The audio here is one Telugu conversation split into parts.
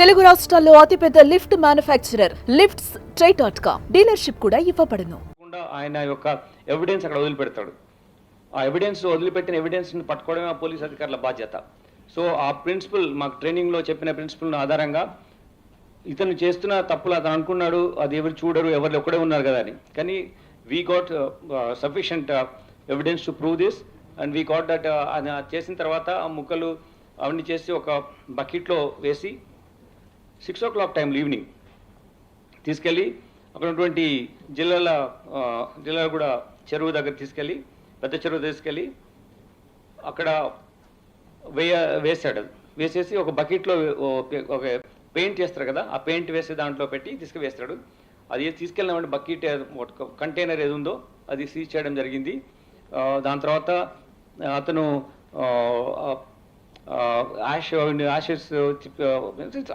తెలుగు రాష్ట్రాల్లో అతిపెద్ద lift manufacturer lifts try dot com dealership కూడా ఇవ్వబడును. ఆయన యొక్క ఎవిడెన్స్ అక్కడ వదిలిపెడతాడు. ఆ ఎవిడెన్స్ వదిలిపెట్టిన ఎవిడెన్స్ని పట్టుకోవడమే ఆ పోలీస్ అధికారుల బాధ్యత. సో ఆ ప్రిన్సిపల్ మాకు ట్రైనింగ్లో చెప్పిన ప్రిన్సిపల్ ఆధారంగా ఇతను చేస్తున్న తప్పులు అతను అనుకున్నాడు అది ఎవరు చూడరు ఎవరు ఒక్కడే ఉన్నారు కదా అని. కానీ we got sufficient evidence to prove this and we got that అది చేసిన తర్వాత ఆ ముక్కలు అవన్నీ చేసి ఒక బకెట్లో వేసి సిక్స్ ఓ క్లాక్ టైంలో ఈవినింగ్ తీసుకెళ్ళి అక్కడ ఉన్నటువంటి జిల్లాల జిల్లాలో కూడా చెరువు దగ్గర తీసుకెళ్ళి పెద్ద చెరువు తీసుకెళ్ళి అక్కడ వేయ వేసాడు వేసేసి ఒక బకెట్లో ఒక పెయింట్ చేస్తారు కదా ఆ పెయింట్ వేసి దాంట్లో పెట్టి తీసుకువేస్తాడు. అది తీసుకెళ్ళినామంటే బకెట్ కంటైనర్ ఏది ఉందో అది సీజ్ చేయడం జరిగింది. దాని తర్వాత అతను ash ashes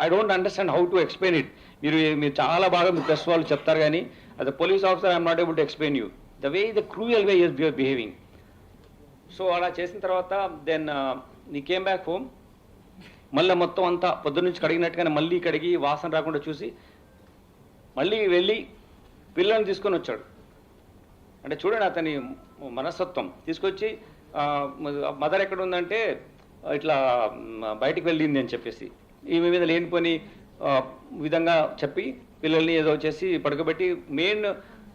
I don't understand how to explain it మీరు మీరు చాలా బాగా మీ ప్రెస్ వాళ్ళు చెప్తారు కానీ అది police officer I'm not able to explain you the way the cruel way is your behaving so అలా చేసిన తర్వాత దెన్ నీ కేమ్ బ్యాక్ హోమ్ మళ్ళీ మొత్తం అంతా పొద్దున్న నుంచి కడిగినట్టుగానే మళ్ళీ కడిగి వాసన రాకుండా చూసి మళ్ళీ వెళ్ళి పిల్లల్ని తీసుకొని వచ్చాడు. అంటే చూడండి అతని మనస్తత్వం. తీసుకొచ్చి మదర్ ఎక్కడ ఉందంటే ఇట్లా బయటకు బయటికి వెళ్ళింది అని చెప్పేసి. ఈమె మీద లేనిపోని విధంగా చెప్పి పిల్లల్ని ఏదో చేసి పడుకోబెట్టి మెయిన్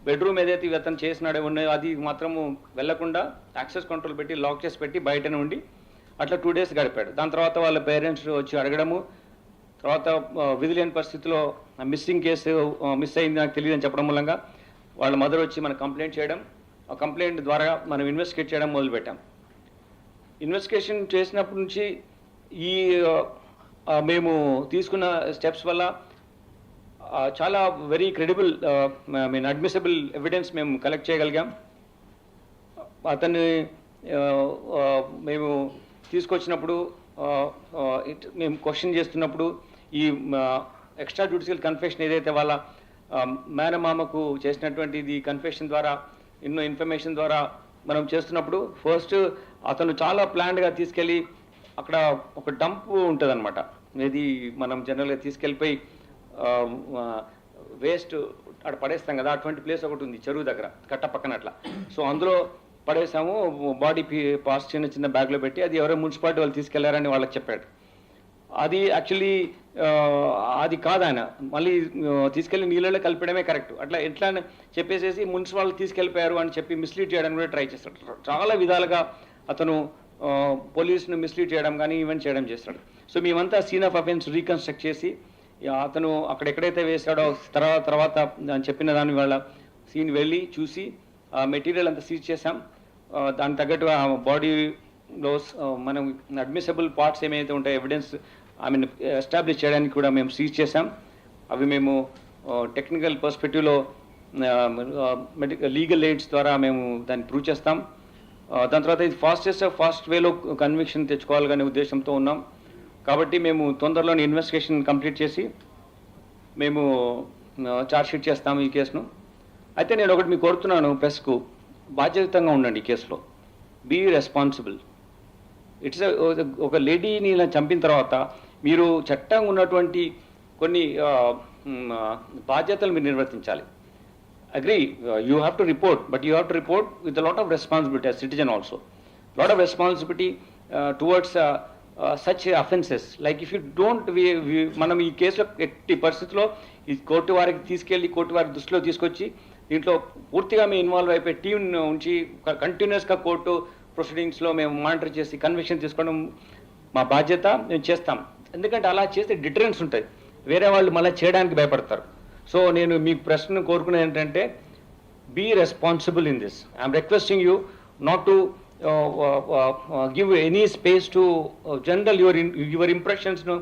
బెడ్రూమ్ ఏదైతే ఇవి అతను చేసినాడే ఉన్నాయో అది మాత్రము వెళ్ళకుండా యాక్సెస్ కంట్రోల్ పెట్టి లాక్ చేసి పెట్టి బయటనే ఉండి అట్లా టూ డేస్ గడిపాడు. దాని తర్వాత వాళ్ళ పేరెంట్స్ వచ్చి అడగడము. తర్వాత విధి లేని పరిస్థితిలో మిస్సింగ్ కేసు మిస్ అయింది నాకు తెలియదు అని చెప్పడం మూలంగా వాళ్ళ మదర్ వచ్చి మనం కంప్లైంట్ చేయడం. ఆ కంప్లైంట్ ద్వారా మనం ఇన్వెస్టిగేట్ చేయడం మొదలుపెట్టాం. ఇన్వెస్టిగేషన్ చేసినప్పటి నుంచి ఈ మేము తీసుకున్న స్టెప్స్ వల్ల చాలా very credible mean admissible evidence మేము కలెక్ట్ చేయగలిగాం. అతన్ని మేము తీసుకొచ్చినప్పుడు మేము క్వశ్చన్ చేస్తున్నప్పుడు ఈ ఎక్స్ట్రా జ్యుడిషియల్ కన్ఫెషన్ ఏదైతే వాళ్ళ మేనమామకు చేసినటువంటి ఇది కన్ఫెషన్ ద్వారా ఎన్నో ఇన్ఫర్మేషన్ ద్వారా మనం చేస్తున్నప్పుడు ఫస్ట్ అతను చాలా ప్లాన్డ్గా తీసుకెళ్ళి అక్కడ ఒక డంప్ ఉంటుంది అనమాట ఇది మనం జనరల్గా తీసుకెళ్ళిపోయి వేస్ట్ అక్కడ పడేస్తాం కదా అటువంటి ప్లేస్ ఒకటి ఉంది చెరువు దగ్గర కట్ట పక్కన అట్లా. సో అందులో పడేసాము బాడీ పార్ట్స్ చిన్న చిన్న బ్యాగ్లో పెట్టి అది ఎవరో మున్సిపాలిటీ వాళ్ళు తీసుకెళ్ళారని వాళ్ళకి చెప్పాడు. అది యాక్చువల్లీ అది కాదు ఆయన. మళ్ళీ తీసుకెళ్ళి నీళ్ళలో కలిపడమే కరెక్ట్ అట్లా ఎట్లా అని చెప్పేసేసి మున్సిపాల్ తీసుకెళ్ళిపోయారు అని చెప్పి మిస్లీడ్ చేయడానికి కూడా ట్రై చేస్తాడు. చాలా విధాలుగా అతను పోలీసును మిస్లీడ్ చేయడం కానీ ఈవెంట్ చేయడం చేస్తాడు. సో మేమంతా సీన్ ఆఫ్ అఫెన్స్ రీకన్స్ట్రక్ట్ చేసి అతను అక్కడ ఎక్కడైతే వేశాడో తర్వాత తర్వాత చెప్పిన దాని వల్ల సీన్ వెళ్ళి చూసి ఆ మెటీరియల్ అంతా సీజ్ చేసాం దానికి తగ్గట్టు ఆ బాడీలో మనం అడ్మిసబుల్ పార్ట్స్ ఏమైతే ఉంటాయో ఎవిడెన్స్ ఆమెను ఎస్టాబ్లిష్ చేయడానికి కూడా మేము సీజ్ చేసాం అవి మేము టెక్నికల్ పర్స్పెక్టివ్లో మెడికల్ లీగల్ ఎయిడ్స్ ద్వారా మేము దాన్ని ప్రూవ్ చేస్తాం. దాని తర్వాత ఇది ఫాస్టెస్ట్ ఫాస్ట్ వేలో కన్విక్షన్ తెచ్చుకోవాలనే ఉద్దేశంతో ఉన్నాం. కాబట్టి మేము తొందరలోనే ఇన్వెస్టిగేషన్ కంప్లీట్ చేసి మేము ఛార్జ్ షీట్ చేస్తాము ఈ కేసును. అయితే నేను ఒకటి మీకు కోరుతున్నాను ప్రెస్కు. బాధ్యతంగా ఉండండి ఈ కేసులో. బీ రెస్పాన్సిబుల్ ఇట్స్ ఒక లేడీని ఇలా చంపిన తర్వాత మీరు చట్టంగా ఉన్నటువంటి కొన్ని బాధ్యతలు మీరు నిర్వర్తించాలి. Agree you have to report but you have to report with lot of responsibility as citizen also lot of responsibility towards such offences like if you don't మనం ఈ కేసులో ఎట్టి పరిస్థితిలో ఈ కోర్టు వారికి తీసుకెళ్ళి కోర్టు వారి దృష్టిలో తీసుకొచ్చి దీంట్లో పూర్తిగా మేము ఇన్వాల్వ్ అయిపోయి టీం ఉంచి కంటిన్యూస్గా కోర్టు ప్రొసీడింగ్స్లో మేము మానిటర్ చేసి కన్విక్షన్ తీసుకోవడం మా బాధ్యత మేము చేస్తాం. ఎందుకంటే అలా చేస్తే డిటరెన్స్ ఉంటుంది వేరే వాళ్ళు మళ్ళీ చేయడానికి భయపడతారు. సో నేను మీ ప్రశ్న కోరుకునేది ఏంటంటే be responsible in this I'm requesting you not to give any space to general your your ఇంప్రెషన్స్ను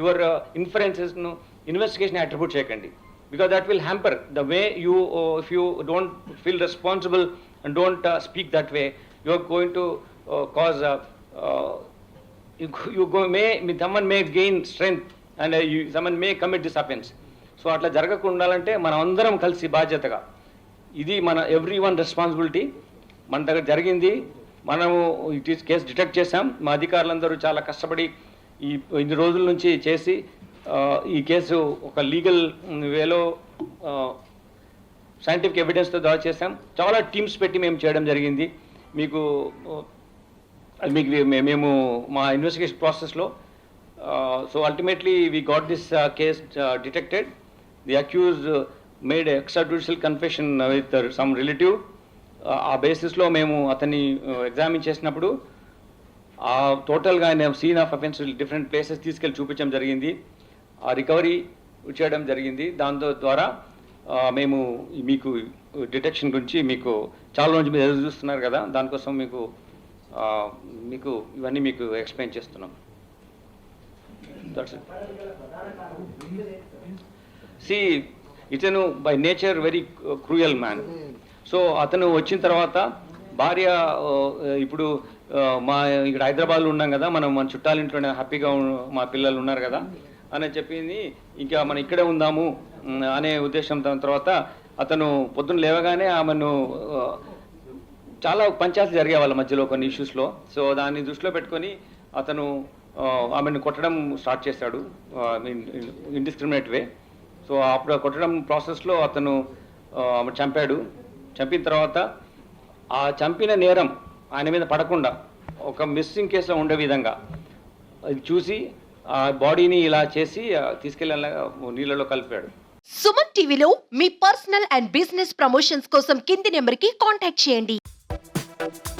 your ఇన్ఫరెన్సెస్ను ఇన్వెస్టిగేషన్ అట్రిబ్యూట్ చేయకండి. Because that will hamper the way you if you don't feel responsible and don't speak that way you are going to cause you, you go may someone may gain strength and uh, you, someone may commit this offense so అట్లా జరగకుండా ఉండాలంటే మనం అందరం కలిసి బాధ్యతగా. ఇది మన ఎవ్రీ వన్ రెస్పాన్సిబిలిటీ మన దగ్గర జరిగింది. మనము ఇట్ ఈస్ కేసు డిటెక్ట్ చేసాం మా అధికారులందరూ చాలా కష్టపడి ఈ ఇన్ని రోజుల నుంచి చేసి uh, ఈ కేసు ఒక లీగల్ వేలో uh, సైంటిఫిక్ ఎవిడెన్స్తో దాడి చేసాం చాలా టీమ్స్ పెట్టి మేము చేయడం జరిగింది. మీకు uh, అది మీకు మేము మా ఇన్వెస్టిగేషన్ ప్రాసెస్లో so ultimately we got this case detected the accused made extra judicial confession with some relative ఆ బేసిస్లో uh, uh, uh, మేము అతన్ని ఎగ్జామిన్ చేసినప్పుడు ఆ టోటల్గా ఆయన scene of offence different places తీసుకెళ్ళి చూపించడం జరిగింది. ఆ రికవరీ చేయడం జరిగింది. దాంతో ద్వారా మేము మీకు డిటెక్షన్ గురించి మీకు చాలా రోజు మీరు ఎదురు చూస్తున్నారు కదా. దానికోసం మీకు మీకు ఇవన్నీ మీకు ఎక్స్ప్లెయిన్ చేస్తున్నాం. సి ఇతను by nature very cruel man so అతను వచ్చిన తర్వాత భార్య ఇప్పుడు మా ఇక్కడ హైదరాబాద్లో ఉన్నాం కదా మనం మన చుట్టాల ఇంట్లోనే హ్యాపీగా మా పిల్లలు ఉన్నారు కదా అని చెప్పింది. ఇంకా మనం ఇక్కడే ఉందాము అనే ఉద్దేశం తర్వాత అతను పొద్దున్న లేవగానే ఆమెను చాలా పంచాయతీలు జరిగే వాళ్ళ మధ్యలో కొన్ని ఇష్యూస్లో సో దాన్ని దృష్టిలో పెట్టుకొని అతను ఆమెను కొట్టడం స్టార్ట్ చేశాడు ఇండిస్క్రిమినేట్ వే సో అప్పుడు కొట్టడం ప్రాసెస్లో అతను ఆమె చంపాడు. చంపిన తర్వాత ఆ చంపిన నేరం ఆయన మీద పడకుండా ఒక మిస్సింగ్ కేసులో ఉండే విధంగా అది చూసి ఆ బాడీని ఇలా చేసి ఆ, నీళ్ళలో కలిపాడు. సుమన్ టీవీలో మీ పర్సనల్ అండ్ బిజినెస్ ప్రమోషన్స్ కోసం కింది నెంబర్కి కాంటాక్ట్ చేయండి. Bye.